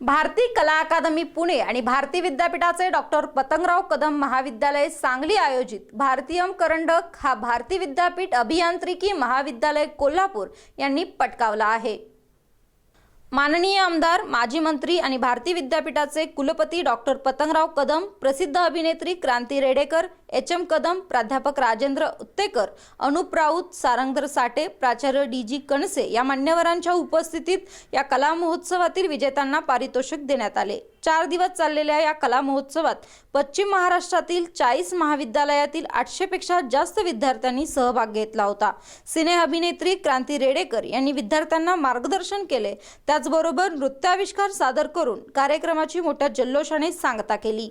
भारती कला अकादमी पुणे आणि भारती विद्यापीठाचे डॉक्टर पतंगराव कदम महाविद्यालय सांगली आयोजित भारतीयम करंडक हा भारती विद्यापीठ अभियांत्रिकी महाविद्यालय कोल्हापूर यांनी पटकावला आहे. माननीय आमदार माजी मंत्री आणि भारती विद्यापीठाचे कुलपती डॉक्टर पतंगराव कदम प्रसिद्ध अभिनेत्री क्रांती रेडेकर एच एम कदम प्राध्यापक राजेंद्र उत्तेकर अनुप राऊत सारंगधर साठे प्राचार्य डी जी कणसे या मान्यवरांच्या उपस्थितीत या कला महोत्सवातील विजेत्यांना पारितोषिक देण्यात आले. चार दिवस चाललेल्या या कला महोत्सवात पश्चिम महाराष्ट्रातील चाळीस महाविद्यालयातील आठशेपेक्षा जास्त विद्यार्थ्यांनी सहभाग घेतला होता. सिने अभिनेत्री क्रांती रेडेकर यांनी विद्यार्थ्यांना मार्गदर्शन केले. त्या त्याचबरोबर नृत्याविष्कार सादर करून कार्यक्रमाची मोठ्या जल्लोषाने सांगता केली.